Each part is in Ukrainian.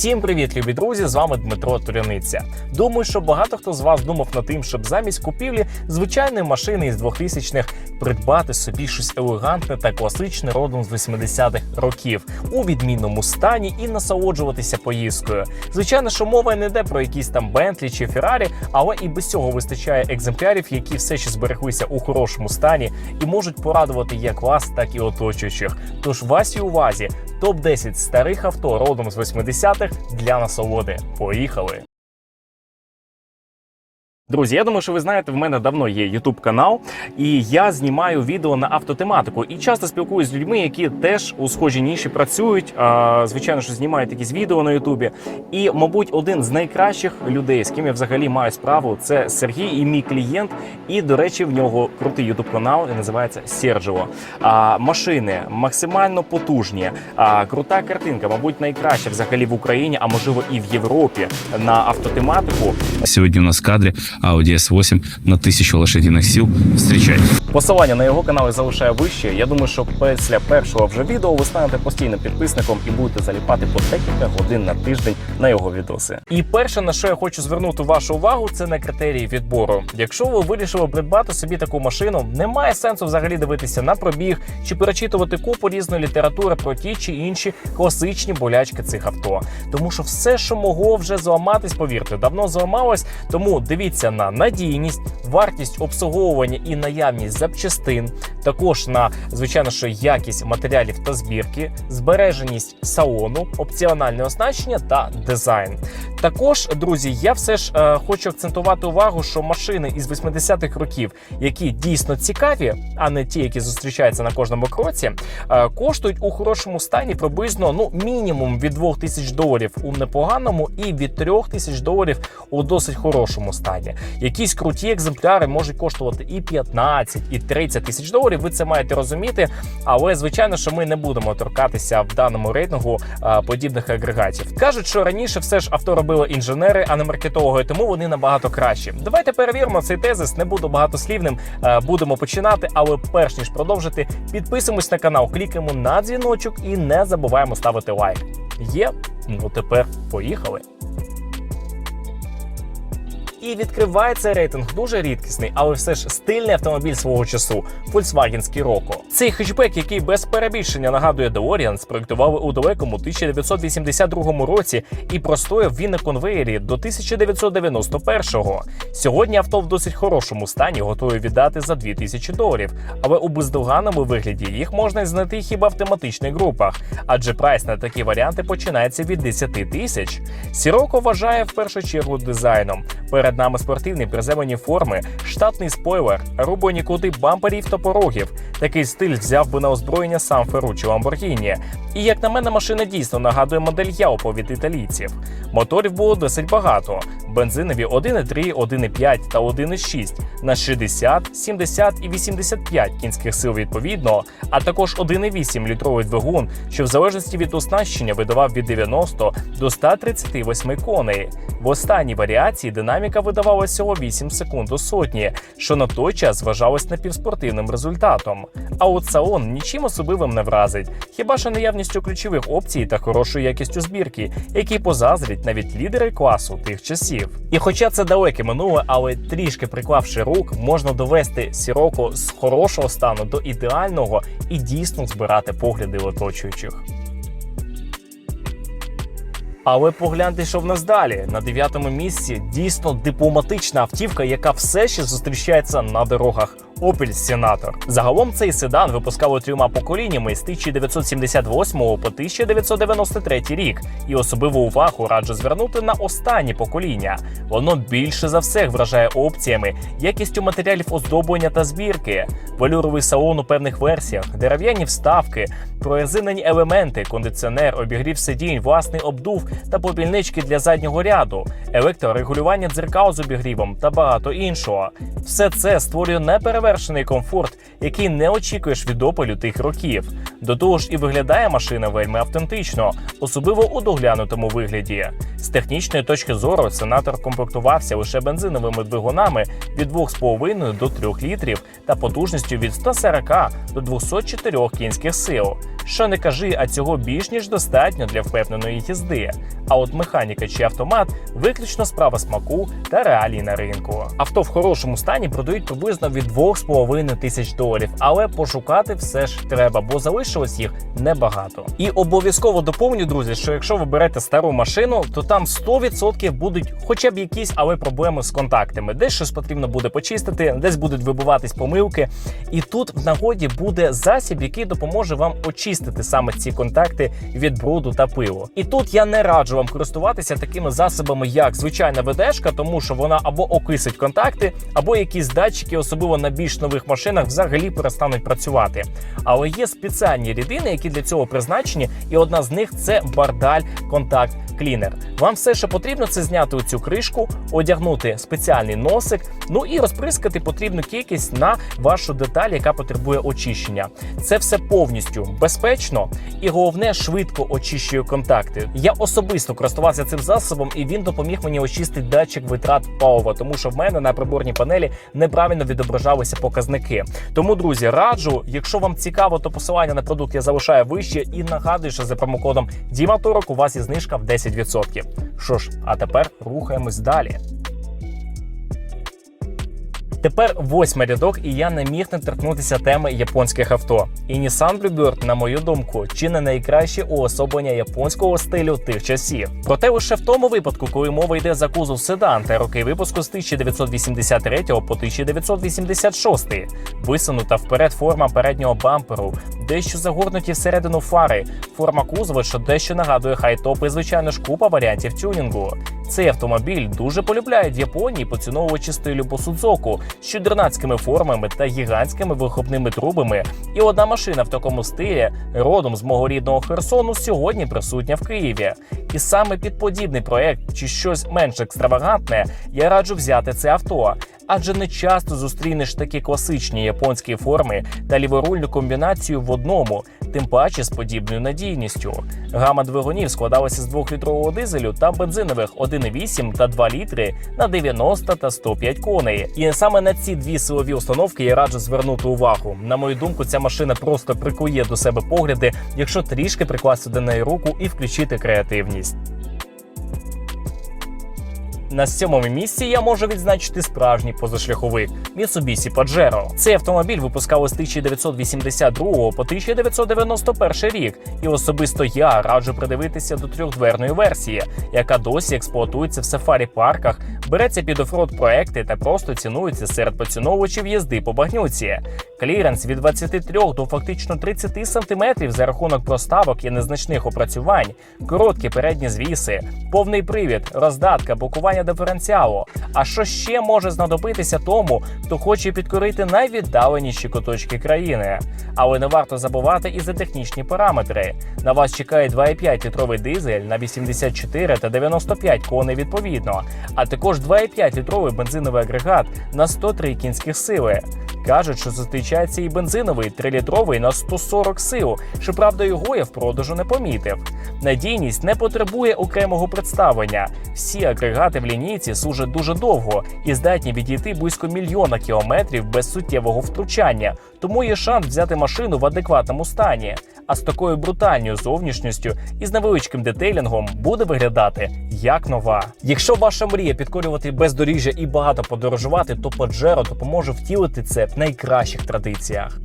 Всім привіт, любі друзі! З вами Дмитро Туряниця. Думаю, що багато хто з вас думав над тим, щоб замість купівлі звичайної машини із 2000-х придбати собі щось елегантне та класичне родом з 80-х років у відмінному стані і насолоджуватися поїздкою. Звичайно, що мова не йде про якісь там Бентлі чи Феррарі, але і без цього вистачає екземплярів, які все ще збереглися у хорошому стані і можуть порадувати як вас, так і оточуючих. Тож вашій увазі топ 10 старих авто родом з 80-х для насолоди. Поїхали! Друзі, я думаю, що ви знаєте, в мене давно є YouTube канал, і я знімаю відео на автотематику. І часто спілкуюсь з людьми, які теж у схожій ніші працюють. А, звичайно, що знімають якісь відео на Ютубі. І, мабуть, один з найкращих людей, з ким я взагалі маю справу, це Сергій і мій клієнт. І, до речі, в нього крутий YouTube канал і називається Серджево. А, машини максимально потужні, а, крута картинка, мабуть, найкраща взагалі в Україні, а можливо і в Європі на автотематику. Сегодня у нас в кадре Audi S8 на 1000 лошадиных сил. Встречайте. Посилання на його канал я залишаю вище. Я думаю, що після першого вже відео ви станете постійним підписником і будете заліпати по декілька годин на тиждень на його відоси. І перше, на що я хочу звернути вашу увагу, це на критерії відбору. Якщо ви вирішили придбати собі таку машину, немає сенсу взагалі дивитися на пробіг чи перечитувати купу різної літератури про ті чи інші класичні болячки цих авто. Тому що все, що могло вже зламатись, повірте, давно зламалось. Тому дивіться на надійність, вартість обслуговування і наявність запчастин, також на звичайно, що якість матеріалів та збірки, збереженість салону, опціональне оснащення та дизайн. Також, друзі, я все ж е, хочу акцентувати увагу, що машини із 80-х років, які дійсно цікаві, а не ті, які зустрічаються на кожному кроці, е, коштують у хорошому стані приблизно ну мінімум від 2 тисяч доларів у непоганому і від 3 тисяч доларів у досить хорошому стані. Якісь круті екземпляри можуть коштувати і 15, і 30 тисяч доларів. Ви це маєте розуміти. Але звичайно, що ми не будемо торкатися в даному рейтингу е, подібних агрегатів. Кажуть, що раніше все ж авто робили інженери, а не маркетологи, тому вони набагато кращі. Давайте перевіримо цей тезис. Не буду багатослівним. е, Будемо починати. Але перш ніж продовжити, підписуємось на канал, клікаємо на дзвіночок і не забуваємо ставити лайк. Є? Ну тепер поїхали. І відкривається рейтинг дуже рідкісний, але все ж стильний автомобіль свого часу Volkswagen Scirocco. Цей хетчбек, який без перебільшення нагадує DeLorean, спроектували у далекому 1982 році і простояв він на конвеєрі до 1991-го. Сьогодні авто в досить хорошому стані готові віддати за 2000 доларів, але у бездоганному вигляді їх можна знайти хіба в тематичних групах, адже прайс на такі варіанти починається від 10 тисяч. Сіроко вважає в першу чергу дизайном. Перед нами спортивні приземлені форми, штатний спойлер, рубані кути бамперів та порогів. Такий стиль взяв би на озброєння сам Ферруччі Ламборгіні. І як на мене, машина дійсно нагадує модель Яупо від італійців. Моторів було досить багато: бензинові 1,3, 1,5 та 1,6 на 60, 70 і 85 кінських сил відповідно, а також 1,8 літровий двигун, що в залежності від оснащення видавав від 90 до 138 коней. В останній варіації динаміка видавала всього 8 секунд до сотні, що на той час вважалось напівспортивним результатом. А от салон нічим особливим не вразить, хіба що наявністю ключових опцій та хорошою якістю збірки, які позаздрять навіть лідери класу тих часів. І хоча це далеке минуле, але трішки приклавши рук, можна довести сіроку з хорошого стану до ідеального і дійсно збирати погляди оточуючих. Але погляньте, що в нас далі. На дев'ятому місці дійсно дипломатична автівка, яка все ще зустрічається на дорогах. Opel Senator. Загалом цей седан випускали трьома поколіннями з 1978 по 1993 рік, і особливу увагу раджу звернути на останнє покоління. Воно більше за все вражає опціями, якістю матеріалів оздоблення та збірки, велюровий салон у певних версіях, дерев'яні вставки, прорезинені елементи, кондиціонер, обігрів сидінь, власний обдув та попільнички для заднього ряду, електрорегулювання дзеркал з обігрівом та багато іншого. Все це створює неперевершений комфорт, який не очікуєш від опелю тих років. До того ж, і виглядає машина вельми автентично, особливо у доглянутому вигляді. З технічної точки зору сенатор комплектувався лише бензиновими двигунами від 2,5 до 3 літрів та потужністю від 140 до 204 кінських сил. Що не кажи, а цього більш ніж достатньо для впевненої їзди. А от механіка чи автомат виключно справа смаку та реалій на ринку. Авто в хорошому стані продають приблизно від 2,5 тисяч доларів, але пошукати все ж треба, бо залишилось їх небагато. І обов'язково доповню, друзі, що якщо ви берете стару машину, то там 100% будуть хоча б якісь, але проблеми з контактами. Десь щось потрібно буде почистити, десь будуть вибиватись помилки. І тут в нагоді буде засіб, який допоможе вам очистити саме ці контакти від бруду та пилу. І тут я не раджу вам користуватися такими засобами, як звичайна ведешка, тому що вона або окисить контакти, або якісь датчики, особливо на більш нових машинах, взагалі перестануть працювати. Але є спеціальні рідини, які для цього призначені, і одна з них це бардаль контакт клінер. Вам все, що потрібно, це зняти оцю кришку, одягнути спеціальний носик, ну і розприскати потрібну кількість на вашу деталь, яка потребує очищення. Це все повністю безпечно і головне швидко очищує контакти. Я особисто користувався цим засобом, і він допоміг мені очистити датчик витрат палива, тому що в мене на приборній панелі неправильно відображалися показники. Тому, друзі, раджу, якщо вам цікаво, то посилання на продукт я залишаю вище і нагадую, що за промокодом Діматорок у вас є знижка в 10%. Що ж, а тепер рухаємось далі. Тепер восьмий рядок, і я не міг не торкнутися теми японських авто. І Nissan Bluebird, на мою думку, чи не найкраще уособлення японського стилю тих часів. Проте лише в тому випадку, коли мова йде за кузов седан та роки випуску з 1983 по 1986, висунута вперед форма переднього бамперу, дещо загорнуті всередину фари, форма кузова, що дещо нагадує хай-топ і звичайно ж купа варіантів тюнінгу. Цей автомобіль дуже полюбляють Японії поціновувачі стилю Босудзоку з чудернацькими формами та гігантськими вихопними трубами. І одна машина в такому стилі, родом з мого рідного Херсону, сьогодні присутня в Києві. І саме під подібний проект чи щось менш екстравагантне, я раджу взяти це авто. Адже не часто зустрінеш такі класичні японські форми та ліворульну комбінацію в одному, тим паче з подібною надійністю. Гама двигунів складалася з 2-літрового дизелю та бензинових 1,8 та 2 літри на 90 та 105 коней. І саме на ці дві силові установки я раджу звернути увагу. На мою думку, ця машина просто прикує до себе погляди, якщо трішки прикласти до неї руку і включити креативність. На сьомому місці я можу відзначити справжній позашляховик Mitsubishi Pajero. Цей автомобіль випускали з 1982 по 1991 рік, і особисто я раджу придивитися до трьохдверної версії, яка досі експлуатується в сафарі парках, береться під офрод проекти та просто цінується серед поціновувачів їзди по багнюці. Кліренс від 23 до фактично 30 см за рахунок проставок і незначних опрацювань, короткі передні звіси, повний привід, роздатка, блокування диференціалу. А що ще може знадобитися тому, хто хоче підкорити найвіддаленіші куточки країни? Але не варто забувати і за технічні параметри. На вас чекає 2,5 літровий дизель на 84 та 95 коней відповідно, а також 2,5 літровий бензиновий агрегат на 103 кінських сили. Кажуть, що зустрічається і бензиновий 3-літровий на 140 сил. Щоправда, його я в продажу не помітив. Надійність не потребує окремого представлення. Всі агрегати в лінійці служать дуже довго і здатні відійти близько мільйона кілометрів без суттєвого втручання, тому є шанс взяти машину в адекватному стані. А з такою брутальною зовнішністю і з невеличким детейлінгом буде виглядати як нова. Якщо ваша мрія підкорювати бездоріжжя і багато подорожувати, то Pajero допоможе втілити це в найкращих традиціях.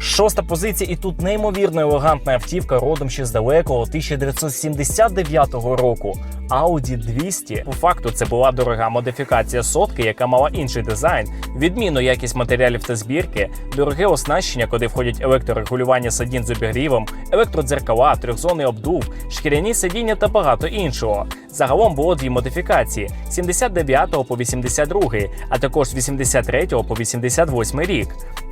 Шоста позиція, і тут неймовірно елегантна автівка родом ще з далекого 1979 року. Audi 200. По факту це була дорога модифікація сотки, яка мала інший дизайн, відмінну якість матеріалів та збірки, дороге оснащення, куди входять електрорегулювання сидінь з обігрівом, електродзеркала, трьохзонний обдув, шкіряні сидіння та багато іншого. Загалом було дві модифікації: 79 по 82, а також з 83 по 88 рік.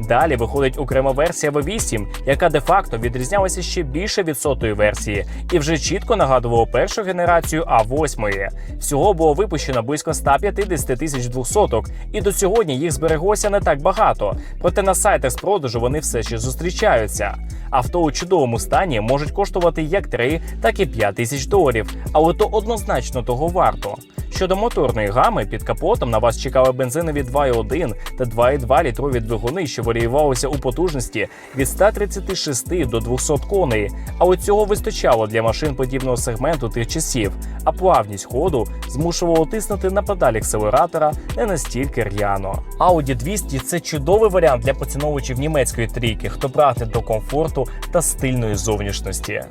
Далі виходить окрема версія V8, яка де-факто відрізнялася ще більше від сотої версії, і вже чітко нагадувала першу генерацію Audi восьмої. Всього було випущено близько 150 тисяч двохсоток, і до сьогодні їх збереглося не так багато. Проте на сайтах з продажу вони все ще зустрічаються. Авто у чудовому стані можуть коштувати як 3, так і 5 тисяч доларів, але то однозначно того варто. Щодо моторної гами, під капотом на вас чекали бензинові 2,1 та 2,2 літрові двигуни, що варіювалися у потужності від 136 до 200 коней. Але цього вистачало для машин подібного сегменту тих часів, а плавність ходу змушувало тиснути на педаль акселератора не настільки р'яно. Audi 200 – це чудовий варіант для поціновувачів німецької трійки, хто прагне до комфорту та стильної зовнішності.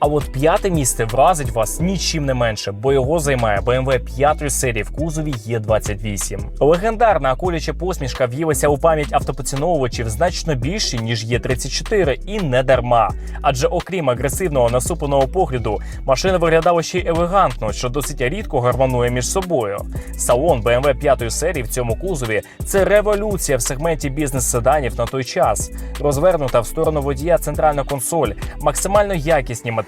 А от п'яте місце вразить вас нічим не менше, бо його займає BMW 5 серії в кузові Е28. Легендарна акуляча посмішка в'їлася у пам'ять автопоціновувачів значно більше ніж Е34, і не дарма. Адже окрім агресивного насупленого погляду, машина виглядала ще й елегантно, що досить рідко гармонує між собою. Салон BMW 5 серії в цьому кузові це революція в сегменті бізнес-седанів на той час. Розвернута в сторону водія центральна консоль, максимально якісні матеріали,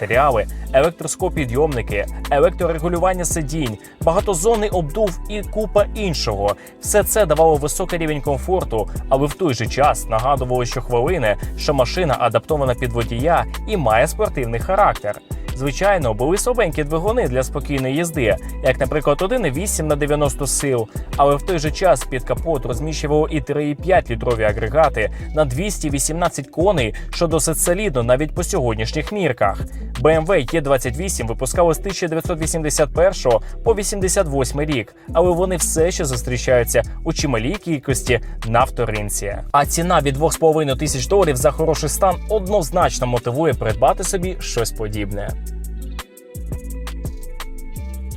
електроскопідйомники, електрорегулювання сидінь, багатозонний обдув і купа іншого. Все це давало високий рівень комфорту, але в той же час нагадувало щохвилини, що машина адаптована під водія і має спортивний характер. Звичайно, були слабенькі двигуни для спокійної їзди, як, наприклад, 1,8 на 90 сил, але в той же час під капот розміщувало і 3,5 літрові агрегати на 218 коней, що досить солідно навіть по сьогоднішніх мірках. BMW E28 випускали з 1981 по 88 рік, але вони все ще зустрічаються у чималій кількості на вторинці. А ціна від 2,5 тисяч доларів за хороший стан однозначно мотивує придбати собі щось подібне.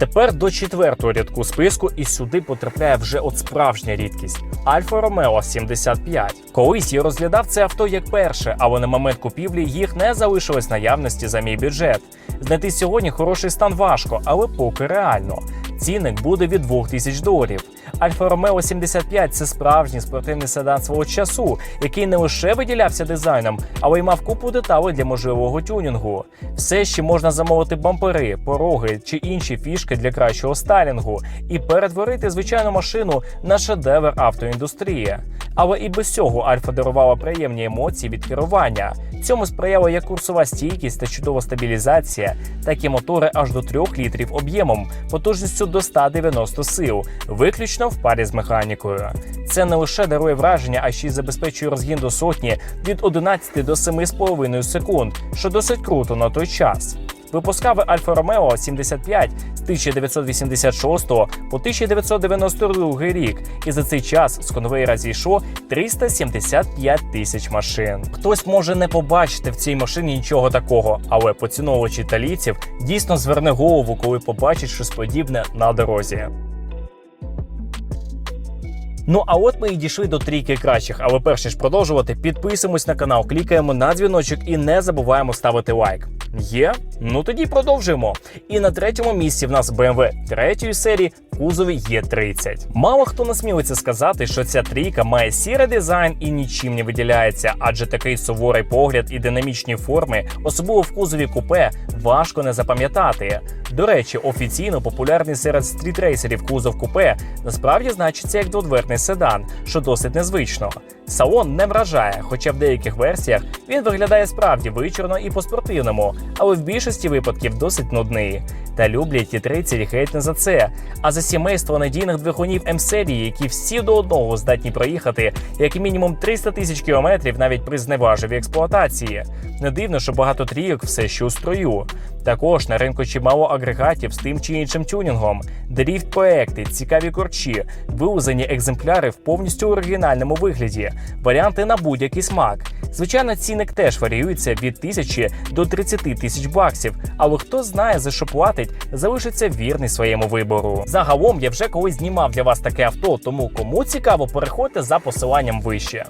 Тепер до четвертого рядку списку, і сюди потрапляє вже от справжня рідкість Альфа Ромео 75. Колись я розглядав це авто як перше, але на момент купівлі їх не залишилось наявності за мій бюджет. Знайти сьогодні хороший стан важко, але поки реально. Цінник буде від 2000 доларів. Альфа Ромео 75 це справжній спортивний седан свого часу, який не лише виділявся дизайном, але й мав купу деталей для можливого тюнінгу. Все ще можна замовити бампери, пороги чи інші фішки для кращого стайлінгу і перетворити звичайну машину на шедевр автоіндустрії. Але і без цього Альфа дарувала приємні емоції від керування. Цьому сприяла як курсова стійкість та чудова стабілізація, так і мотори аж до 3 літрів об'ємом, потужністю до 190 сил, виключно в парі з механікою. Це не лише дарує враження, а ще й забезпечує розгін до сотні від 11 до 7,5 секунд, що досить круто на той час. Випускали Альфа Ромео 75 з 1986 по 1992 рік, і за цей час з конвейера зійшло 375 тисяч машин. Хтось може не побачити в цій машині нічого такого, але поціновувач італійців дійсно зверне голову, коли побачить щось подібне на дорозі. Ну а от ми і дійшли до трійки кращих. Але перш ніж продовжувати, підписуємось на канал, клікаємо на дзвіночок і не забуваємо ставити лайк. Є? Ну тоді продовжуємо. І на третьому місці в нас BMW третьої серії кузові Е30. Мало хто насмілиться сказати, що ця трійка має сірий дизайн і нічим не виділяється, адже такий суворий погляд і динамічні форми, особливо в кузові купе, важко не запам'ятати. До речі, офіційно популярний серед стрітрейсерів кузов купе насправді значиться як дводверний седан, що досить незвично. Салон не вражає, хоча в деяких версіях він виглядає справді вичурно і по-спортивному, але в більшості випадків досить нудний. Та люблять ті 30 геть не за це, а за сімейство надійних двигунів М-серії, які всі до одного здатні проїхати як мінімум 300 тисяч кілометрів навіть при зневажливій експлуатації. Не дивно, що багато трійок все ще у строю. Також на ринку чимало агрегатів з тим чи іншим тюнінгом, дріфт проекти, цікаві корчі, вилузені екземпляри в повністю оригінальному вигляді, варіанти на будь-який смак. Звичайно, цінник теж варіюється від тисячі до 30 тисяч баксів, але хто знає за що платить, залишиться вірний своєму вибору. Загалом я вже колись знімав для вас таке авто, тому кому цікаво, переходьте за посиланням вище.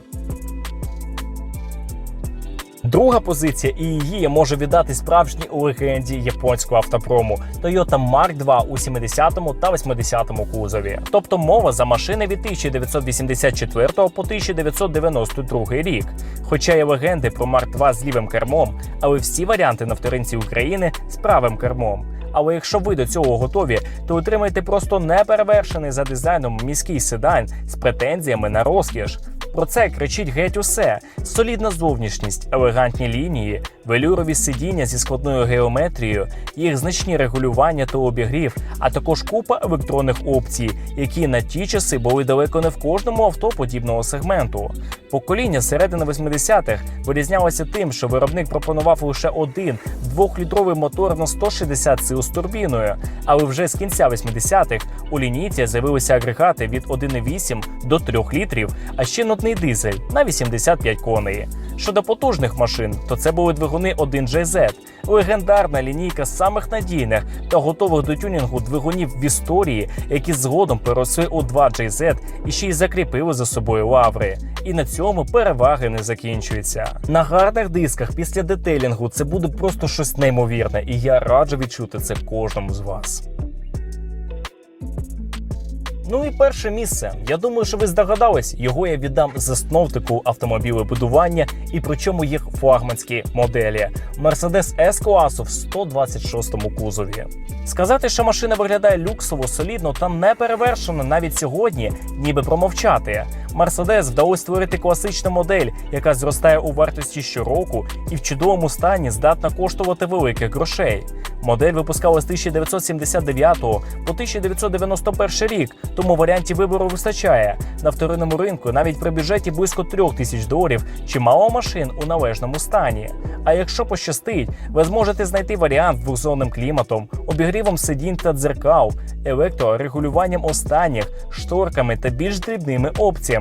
Друга позиція, і її я можу віддати справжній легенді японського автопрому Toyota Mark II у 70 та 80 кузові. Тобто мова за машини від 1984 по 1992 рік. Хоча є легенди про Mark II з лівим кермом, але всі варіанти на вторинці України з правим кермом. Але якщо ви до цього готові, то отримайте просто неперевершений за дизайном міський седан з претензіями на розкіш. Про це кричить геть усе: солідна зовнішність, елегантні лінії, велюрові сидіння зі складною геометрією, їх значні регулювання та обігрів, а також купа електронних опцій, які на ті часи були далеко не в кожному авто подібного сегменту. Покоління середини 80-х вирізнялося тим, що виробник пропонував лише один двохлітровий мотор на 160 сил з турбіною. Але вже з кінця 80-х у лінійці з'явилися агрегати від 1,8 до 3 літрів, а ще нотний дизель на 85 коней. Щодо потужних машин, то це були двигуни 1JZ, легендарна лінійка самих надійних та готових до тюнінгу двигунів в історії, які згодом переросли у 2JZ і ще й закріпили за собою лаври. І на цьому переваги не закінчуються. На гарних дисках після детейлінгу це буде просто щось неймовірне, і я раджу відчути це кожному з вас. Ну і перше місце. Я думаю, що ви здогадались, його я віддам засновнику автомобілебудування і причому їх флагманські моделі Mercedes S-класу в 126 кузові. Сказати, що машина виглядає люксово, солідно та неперевершено навіть сьогодні, ніби промовчати. Mercedes вдалося створити класичну модель, яка зростає у вартості щороку і в чудовому стані здатна коштувати великих грошей. Модель випускалась з 1979 по 1991 рік, тому варіантів вибору вистачає. На вторинному ринку навіть при бюджеті близько 3 тисяч доларів чимало машин у належному стані. А якщо пощастить, ви зможете знайти варіант з двохзонним кліматом, обігрівом сидінь та дзеркал, електрорегулюванням останніх, шторками та більш дрібними опціями.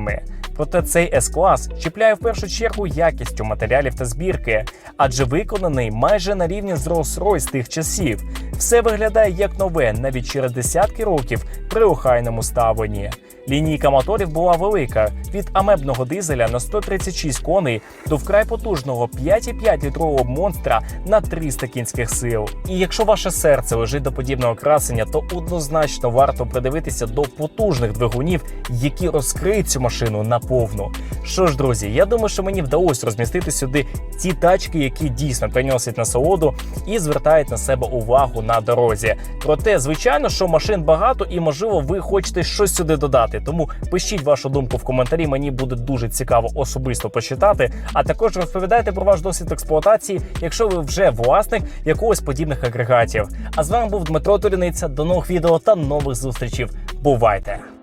Проте цей S-клас чіпляє в першу чергу якістю матеріалів та збірки, адже виконаний майже на рівні з Rolls-Royce тих часів. Все виглядає як нове навіть через десятки років при охайному ставленні. Лінійка моторів була велика від амебного дизеля на 136 коней до вкрай потужного 5,5 літрового монстра на 300 кінських сил. І якщо ваше серце лежить до подібного красення, то однозначно варто придивитися до потужних двигунів, які розкриють цю машину наповну. Що ж, друзі, я думаю, що мені вдалося розмістити сюди ті тачки, які дійсно приносять насолоду і звертають на себе увагу на дорозі. Проте, звичайно, що машин багато, і можливо, ви хочете щось сюди додати. Тому пишіть вашу думку в коментарі. Мені буде дуже цікаво особисто почитати. А також розповідайте про ваш досвід експлуатації, якщо ви вже власник якогось подібних агрегатів. А з вами був Дмитро Туріниця. До нових відео та нових зустрічей. Бувайте!